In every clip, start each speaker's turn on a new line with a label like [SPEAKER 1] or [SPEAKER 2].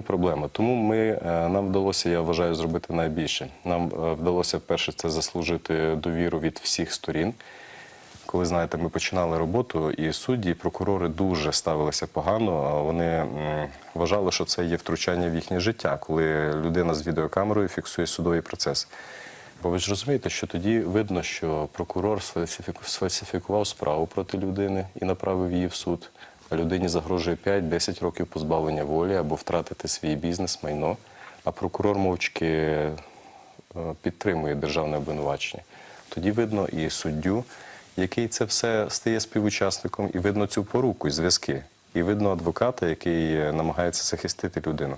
[SPEAKER 1] і проблема. Тому ми, е, нам вдалося, я вважаю, зробити найбільше. Нам е, вдалося перше це заслужити довіру від всіх сторін. Коли знаєте, ми починали роботу, і судді, і прокурори дуже ставилися погано. Вони вважали, що це є втручання в їхнє життя, коли людина з відеокамерою фіксує судовий процес. Бо ви ж розумієте, що тоді видно, що прокурор сфальсифікував справу проти людини і направив її в суд. Людині загрожує 5-10 років позбавлення волі або втратити свій бізнес, майно. А прокурор мовчки е, підтримує державне обвинувачення. Тоді видно і суддю, який це все стає співучасником, і видно цю поруку і зв'язки. І видно адвоката, який е, намагається захистити людину.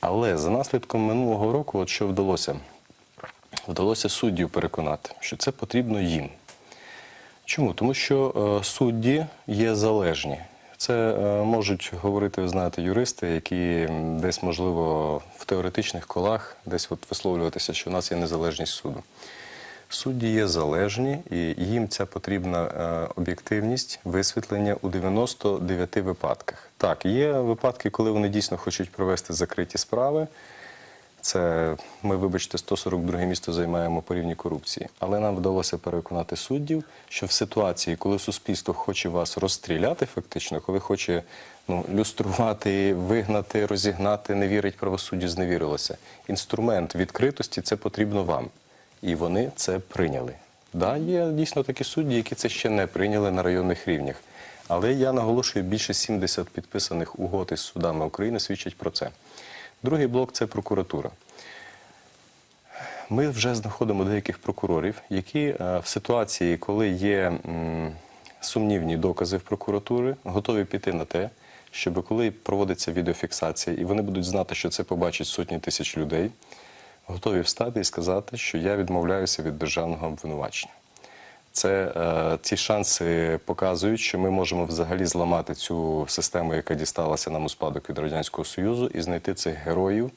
[SPEAKER 1] Але за наслідком минулого року, от що вдалося? Вдалося суддів переконати, що це потрібно їм. Чому? Тому що е, судді є залежні. Це е, можуть говорити, ви знаєте, юристи, які десь, можливо, в теоретичних колах десь от висловлюватися, що у нас є незалежність суду. Судді є залежні, і їм ця потрібна е, об'єктивність, висвітлення у 99 випадках. Так, є випадки, коли вони дійсно хочуть провести закриті справи. Це ми, вибачте, 142 місто займаємо по рівні корупції. Але нам вдалося переконати суддів, що в ситуації, коли суспільство хоче вас розстріляти, фактично, коли хоче ну, люструвати, вигнати, розігнати, не вірить правосуддю, зневірилося. Інструмент відкритості це потрібно вам. І вони це прийняли. Да, є дійсно такі судді, які це ще не прийняли на районних рівнях. Але я наголошую, більше 70 підписаних угод із судами України свідчать про це. Другий блок це прокуратура. Ми вже знаходимо деяких прокурорів, які е, в ситуації, коли є сумнівні докази в прокуратури, готові піти на те, щоб коли проводиться відеофіксація, і вони будуть знати, що це побачать сотні тисяч людей, готові встати і сказати, що я відмовляюся від державного обвинувачення. Це е, ці шанси показують, що ми можемо взагалі зламати цю систему, яка дісталася нам у спадок від радянського союзу, і знайти цих героїв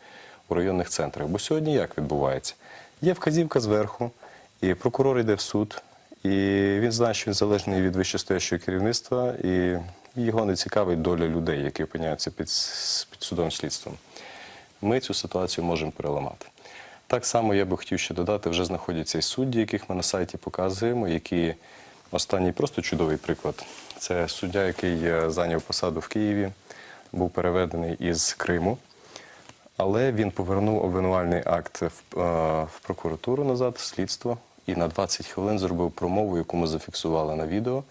[SPEAKER 1] у районних центрах. Бо сьогодні як відбувається? Є вказівка зверху, і прокурор йде в суд, і він знає, що він залежний від вищестоящого керівництва, і його не цікавить доля людей, які опиняються під, під судовим слідством. Ми цю ситуацію можемо переламати. Так само я би хотів ще додати, вже знаходяться і судді, яких ми на сайті показуємо, які останній просто чудовий приклад. Це суддя, який е, зайняв посаду в Києві, був переведений із Криму, але він повернув обвинувальний акт в, е, в прокуратуру назад, в слідство, і на 20 хвилин зробив промову, яку ми зафіксували на відео.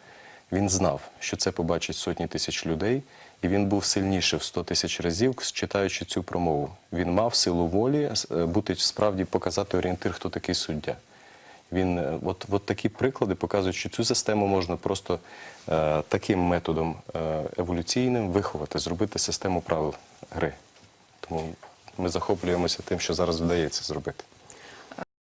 [SPEAKER 1] Він знав, що це побачить сотні тисяч людей, і він був сильніше в 100 тисяч разів, читаючи цю промову. Він мав силу волі е, бути справді показати орієнтир, хто такий суддя. Він е, от, от такі приклади показують, що цю систему можна просто е, таким методом е, еволюційним виховати, зробити систему правил гри. Тому ми захоплюємося тим, що зараз вдається зробити.